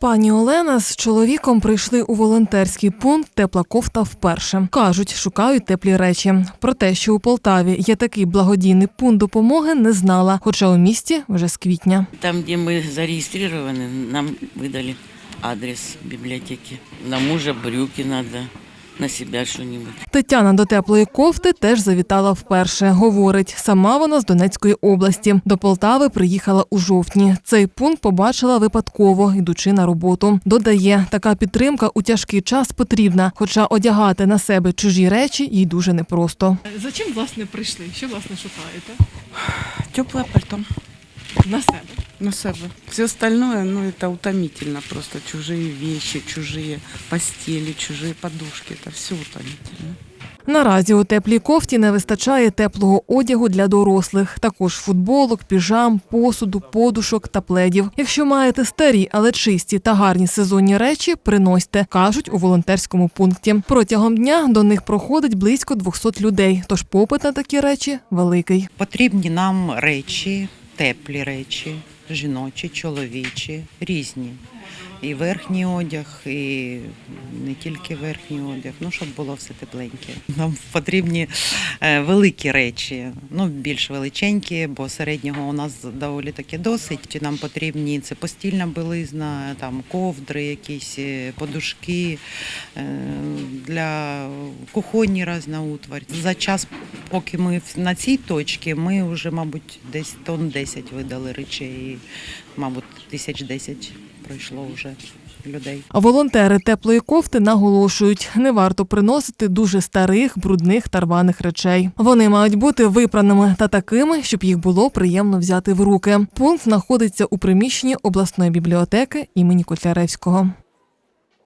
Пані Олена з чоловіком прийшли у волонтерський пункт Тепла кофта вперше. кажуть, шукають теплі речі. Про те, що у Полтаві є такий благодійний пункт допомоги, не знала, хоча у місті вже з квітня. Там, где мы зарегистрированы, нам выдали адрес библиотеки. На мужа брюки надо, на себя что-нибудь. Тетяна до теплої кофти теж завітала вперше. Говорить, сама вона з Донецької області. До Полтави приїхала у жовтні. Цей пункт побачила випадково, йдучи на роботу. Додає, така підтримка у тяжкий час потрібна, хоча одягати на себе чужі речі їй дуже непросто. За чим власне прийшли? Що власне шукаєте? Теплое пальто На себе. на себе. Все остальное, ну, это утомительно просто. Чужие вещи, чужие постели, чужие подушки. Это все утомительно. Наразі у теплій кофті не вистачає теплого одягу для дорослих, також футболок, піжам, посуду, подушок та пледів. Якщо маєте старі, але чисті та гарні сезонні речі, приносьте, кажуть у волонтерському пункті. Протягом дня до них проходить близько 200 людей, тож попит на такі речі великий. Потрібні нам речі, теплі речі, жіночі, чоловічі, різні. І верхній одяг, і не тільки верхній одяг, ну щоб було все тепленьке. Нам потрібні е, великі речі, ну більш величенькі, бо середнього у нас доволі таки досить. Нам потрібні це постільна білизна, там ковдри, якісь е, подушки е, для кухонні різна утварь. За час, поки ми на цій точці, ми вже, мабуть, десь тонн 10 видали речей. Мабуть, тисяч 10 пройшло вже людей. Волонтери теплої кофти наголошують, не варто приносити дуже старих, брудних та рваних речей. Вони мають бути випраними та такими, щоб їх було приємно взяти в руки. Пункт знаходиться у приміщенні обласної бібліотеки імені Котляревського.